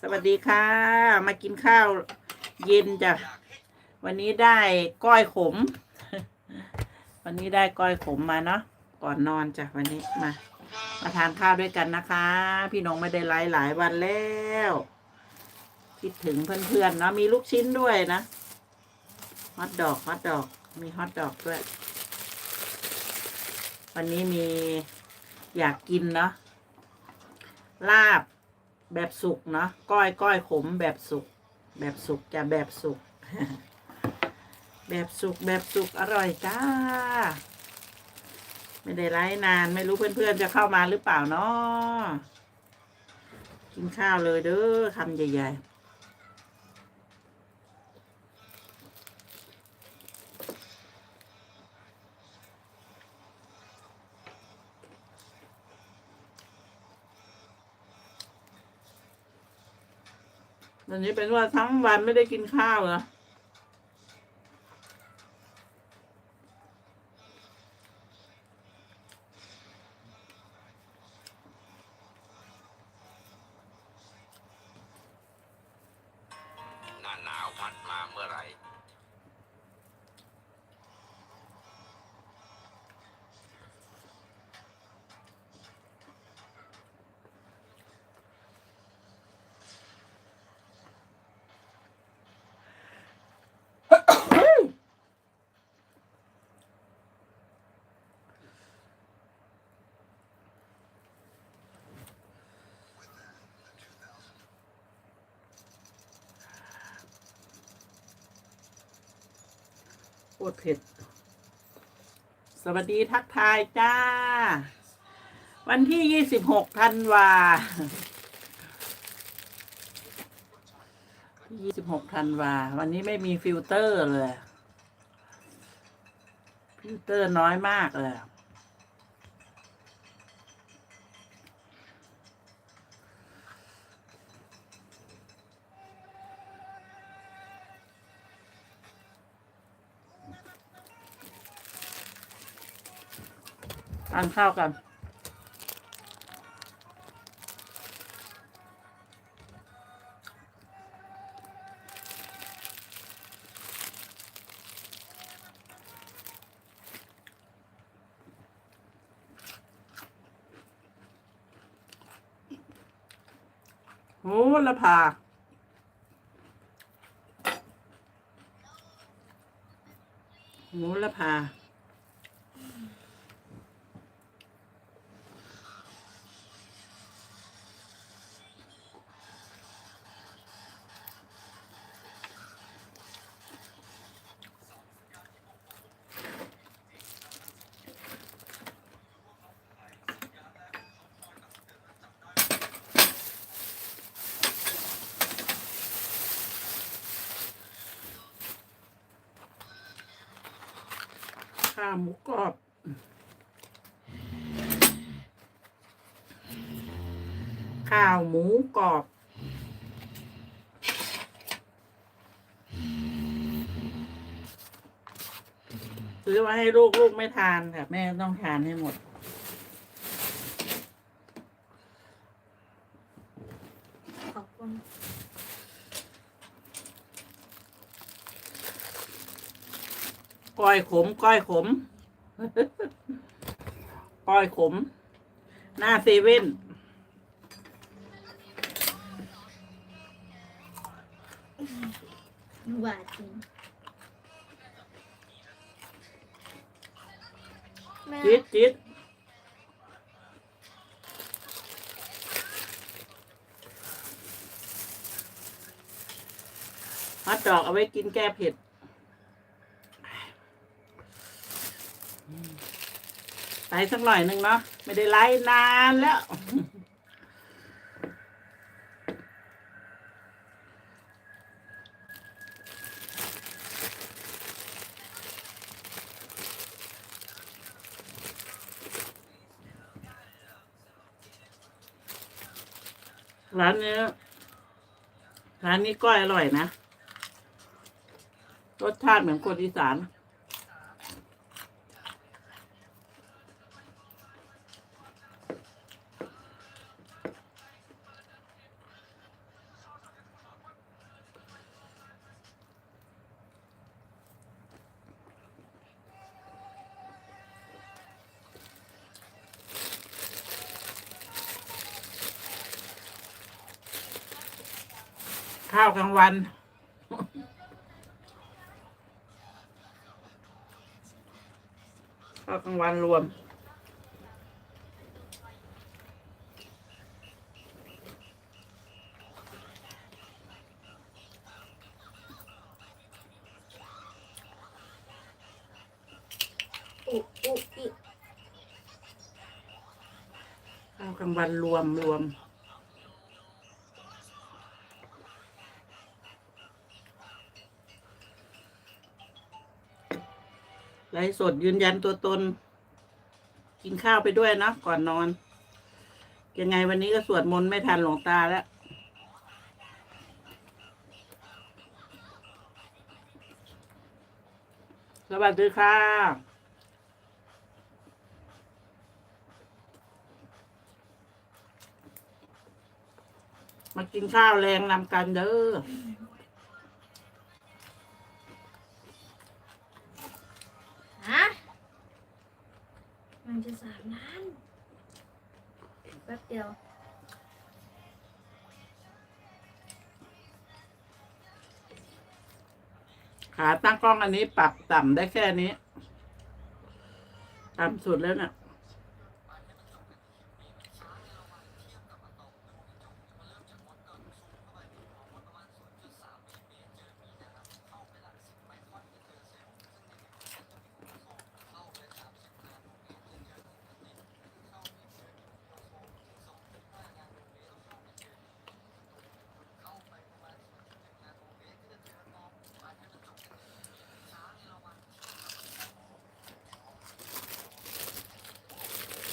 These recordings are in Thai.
สวัสดีค่ะ มากินข้าวเย็นจ้ะ วันนี้ได้ก้อยขม วันนี้ได้ก้อยขมมาเนาะ ก่อนนอนจ้ะวันนี้มา มาทานข้าวด้วยกันนะคะ พี่น้องไม่ได้ไลฟ์หลายวันแล้ว คิดถึงเพื่อนๆเนาะ มีลูกชิ้นด้วยนะฮอทดอกฮอทดอก มีฮอทดอกด้วย วันนี้มีอยากกินเนาะลาบ แบบสุกเนาะก้อยก้อยขมแบบสุก แบบสุกจะแบบสุก แบบสุกแบบสุกอร่อยจ้า ไม่ได้ไลฟ์นานไม่รู้เพื่อนๆจะเข้ามาหรือเปล่าเนาะกินข้าวเลยเด้อคำใหญ่ๆ วันนี้เป็นว่าทั้งวันไม่ได้กินข้าวนะรอ หน้าหนาวพัดมาเมื่อไหร่ โคตรเผ็ด สวัสดีทักทายจ้า วันที่ยี่สิบหกธันวายี่สิบหกธันวา วันนี้ไม่มีฟิลเตอร์เลย ฟิลเตอร์น้อยมากเลย ทานข้าวกันโอ้ละพาหมูละพา ข้าวหมูกรอบ ซื้อมาให้ลูกลูกไม่ทานค่ะ แม่ต้องทานให้หมด ขอบคุณ ก้อยขม ก้อยขม ก้อยขม หน้าเซเว่น หวานจริงแม่จิตจิตฮัดดอกเอาไว้กินแก้เผ็ด ไปสักหน่อยหนึ่งเนาะไม่ได้ไลฟ์นานแล้ว ร้านนี้ร้านนี้ก้อยอร่อยนะ รสชาติเหมือนคนอีสาน ลางวัน ข้าวกลางวันรวม อุอุอิข้าวกลางวันรวมรวม ลฟ์สดยืนยันตัวตน กินข้าวไปด้วยนะก่อนนอน ยังไงวันนี้ก็สวดมนต์ไม่ทันหลวงตาแล้วสวัสดีค่ะ มากินข้าวแรงนำกันเด้อาตั้งกล้องอันนี้ปรับต่ำได้แค่นี้ ต่ำสุดแล้วน่ะ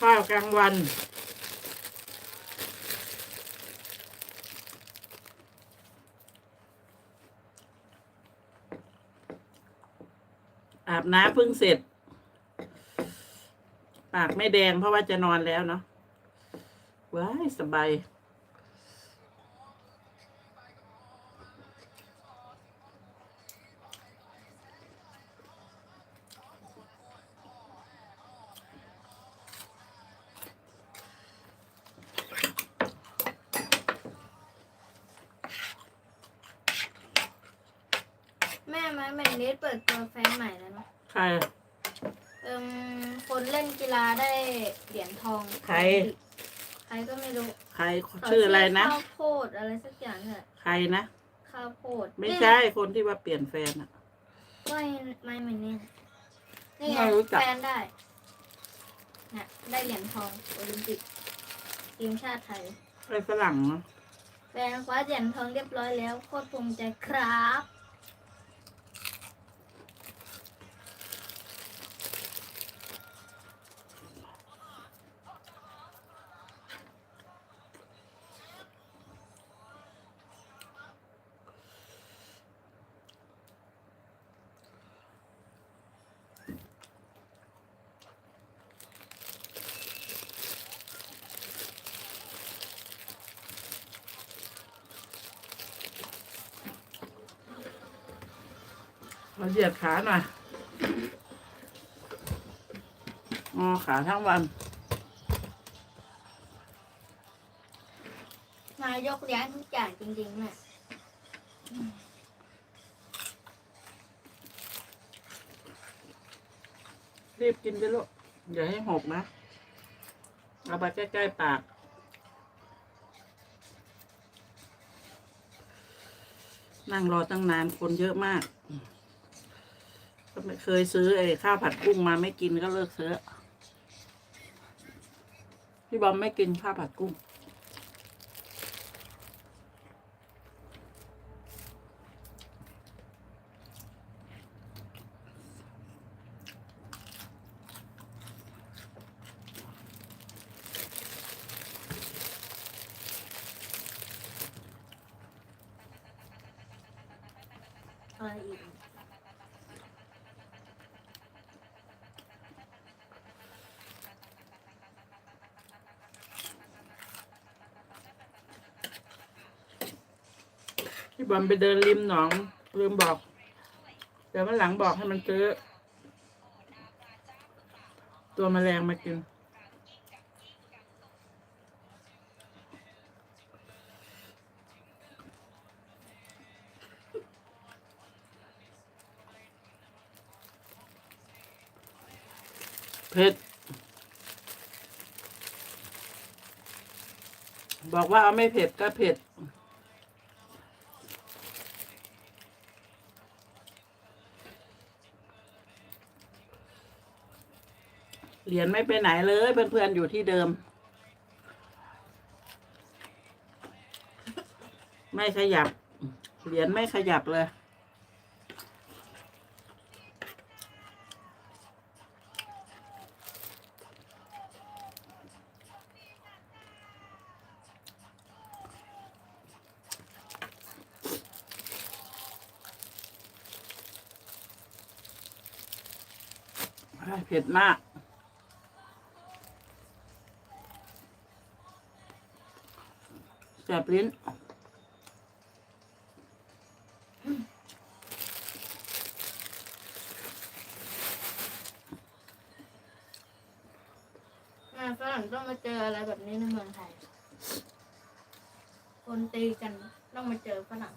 ข้าวกลางวัน อาบน้ำเพิ่งเสร็จ ปากไม่แดงเพราะว่าจะนอนแล้วเนาะว้ายสบาย แม่ไม้แมนเนสเปิดตัวแฟนใหม่แล้วเนาะใครเอิมคนเล่นกีฬาได้เหรียญทองใคร ใครก็ไม่รู้ใครชื่ออะไรนะ ข้าวโพดอะไรสักอย่างเนี่ยใครนะ ข้าวโพดไม่ใช่คนที่ว่าเปลี่ยนแฟนอะ ไม่ไม่แมนเนสนี่ไงไม่รู้จัก แฟนได้เนี่ยได้เหรียญทองโอลิมปิกทีมชาติไทย ไอ้ฝรั่งเนาะแฟนคว้าเหรียญทองเรียบร้อยแล้วโคตรภูมิใจครับ เหยียดขาหน่อยงอขาทั้งวัน นายกเลี้ยงทุกอย่างจริงๆเนี่ยรีบกินไปลูกอย่าให้หกนะ เอาไปใกล้ๆปาก นั่งรอตั้งนานคนเยอะมาก ก็ไม่เคยซื้อไอ้ข้าวผัดกุ้งมาไม่กินก็เลิกซื้อพี่บอมไม่กินข้าวผัดกุ้ง อะไรอีก บอลไปเดินริมหนอง ลืมบอก เดี๋ยววันหลังบอกให้มันซื้อ ตัวมแมลงมากิน เผ็ด บอกว่าเอาไม่เผ็ดก็เผ็ด เหรียญไม่ไปไหนเลยเพื่อนๆอยู่ที่เดิม ไม่ขยับ เหรียญไม่ขยับเลยเผ็ดมาก แสบลิ้น งานฝรั่งต้องมาเจออะไรแบบนี้ในเมืองไทย คนตีกันต้องมาเจอฝรั่ง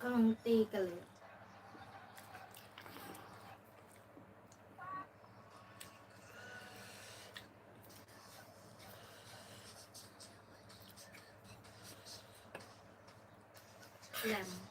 กำลังตีกันเลย แ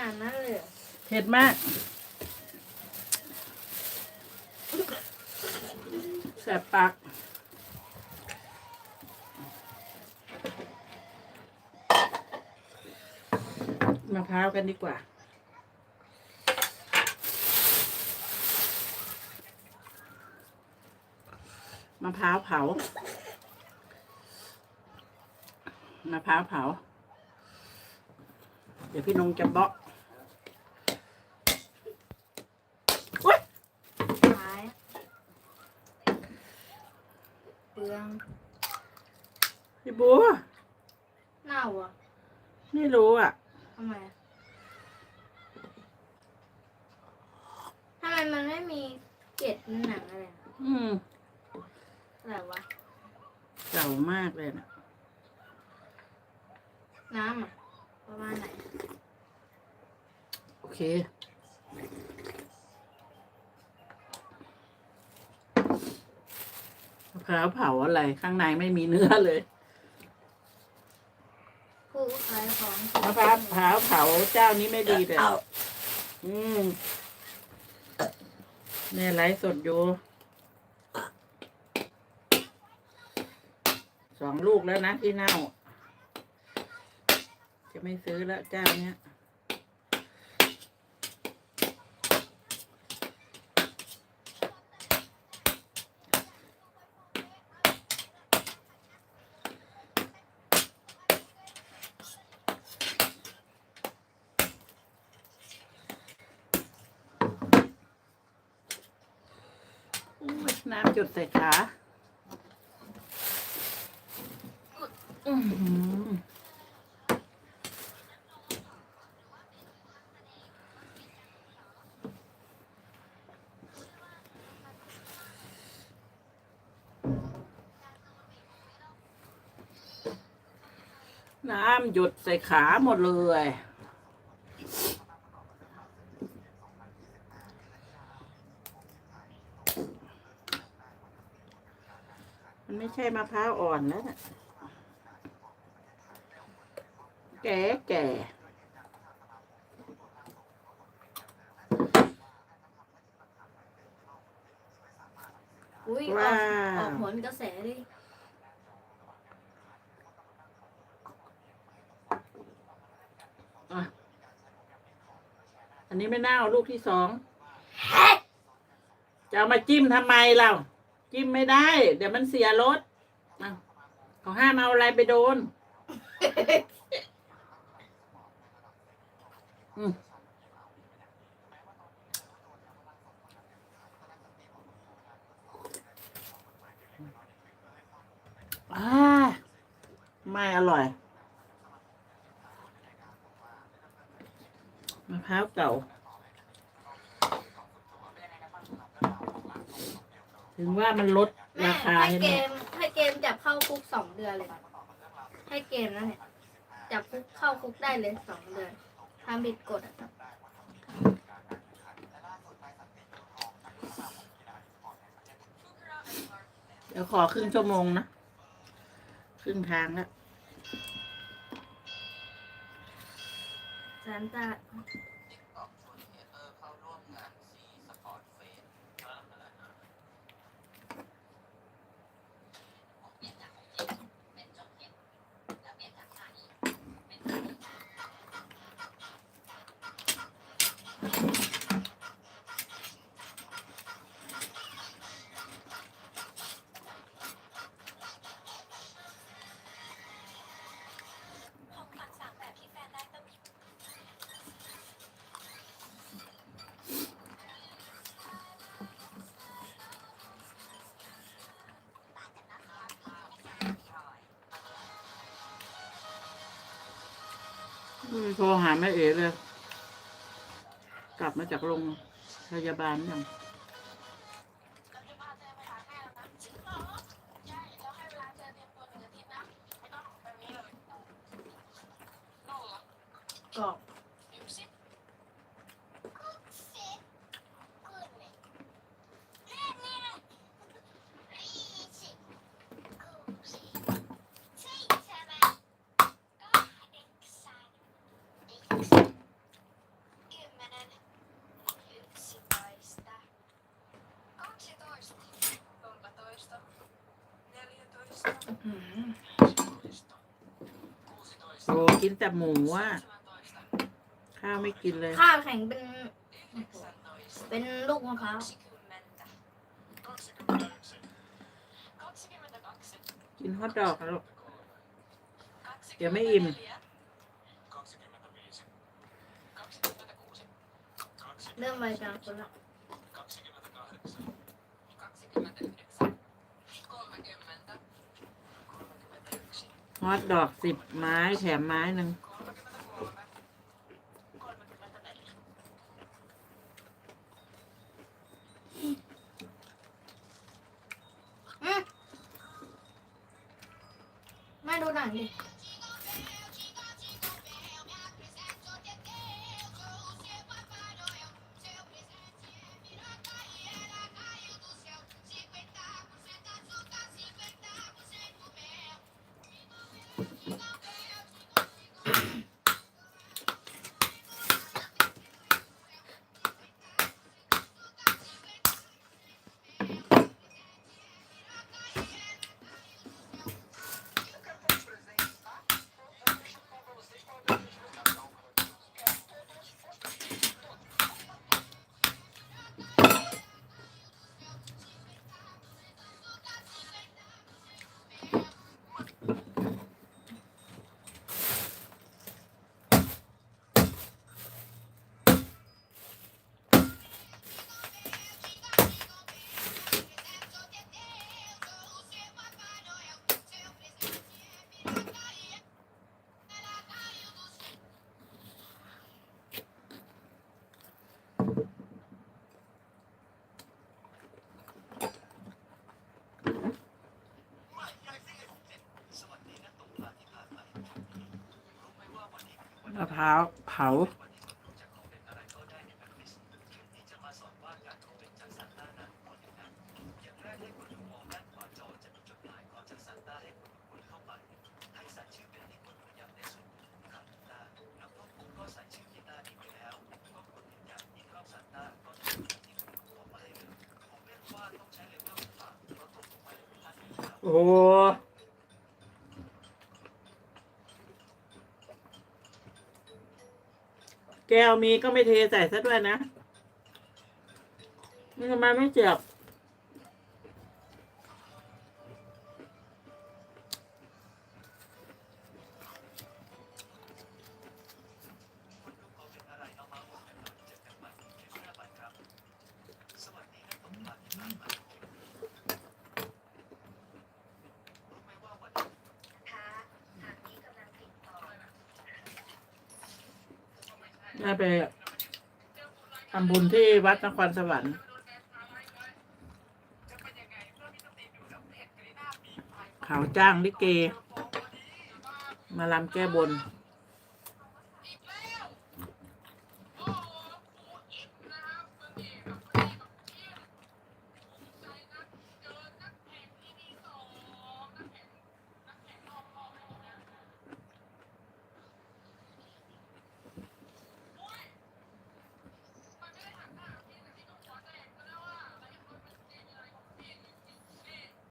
นาดนั้นเลยเหรอเผ็ดมาก แสบปากมะพร้าวกันดีกว่า มะพร้าวเผา มะพร้าวเผา เดี๋ยวพี่นงจะเบาะ ขายเป ลืองพี่บัวเน่าอะไม่รู้อะทำไมอะทำไมมันไม่มีเกล็ดหนังอะไรอะอืมอะไรวะ เก่ามากเลยนะน้ำอะประมาณไหน โอเคมะ พร้าวเผาอะไรข้างในไม่มีเนื้อเลยผู้ขายของมะพร้าวเผาเผาเจ้านี้ไม่ดีเลยอืมเนี่ยไลฟ์สดอยู่สองลูกแล้วนะที่เน่า จะไม่ซื้อแล้วเจ้าเนี้ย อุ๊ย น้ำจุดใส่ขาน้ำหยดใส่ขาหมดเลย มันไม่ ใช่มะพร้าวอ่อนแล้วน่ะแก่แก่อุ้ยอว้าอกออกวผลกระแสดิอะอันนี้ไม่เน่าลูกที่สอง จะเอามาจิ้มทำไมเรา จิ้มไม่ได้ เดี๋ยวมันเสียรสอะเขาห้ามเอาอะไรไปโดน อืมอ่าไม่อร่อยมะพร้าวเก่า ถึงว่ามันลดแม่ราคาให้ใช่ไหเกมมให้เกมจับเข้าคุกสองเดือนเลย ให้เกมนั่นเนี่ยจับคุกเข้าคุกได้เลยสองเดือนทำผิดกฎอะเดี๋ยวขอครึ่งชั่วโมงนะ ครึ่งทางแล้วซานตา โทรหาแม่เอ๋เลย กลับมาจากโรงพยาบาลยัง กินแต่หมูอะข้าวไม่กินเลยข้าวแข็งเป็น เป็นลูกมะพร้าวกินฮอทดอกนะลูกเดี๋ยวไม่อิ่มเริ่มใบกลางคนละ ฮอตดอกสิบไม้แถมไม้หนึ่ง มะพร้าวเผา โอ้ แก้วมีก็ไม่เทใส่ซะด้วยนะนี่ทำไมไม่เจ็บ น่ไปทำบุญที่วัดนครสวรรค์เขาจ้างลิเก มาลำแก้บน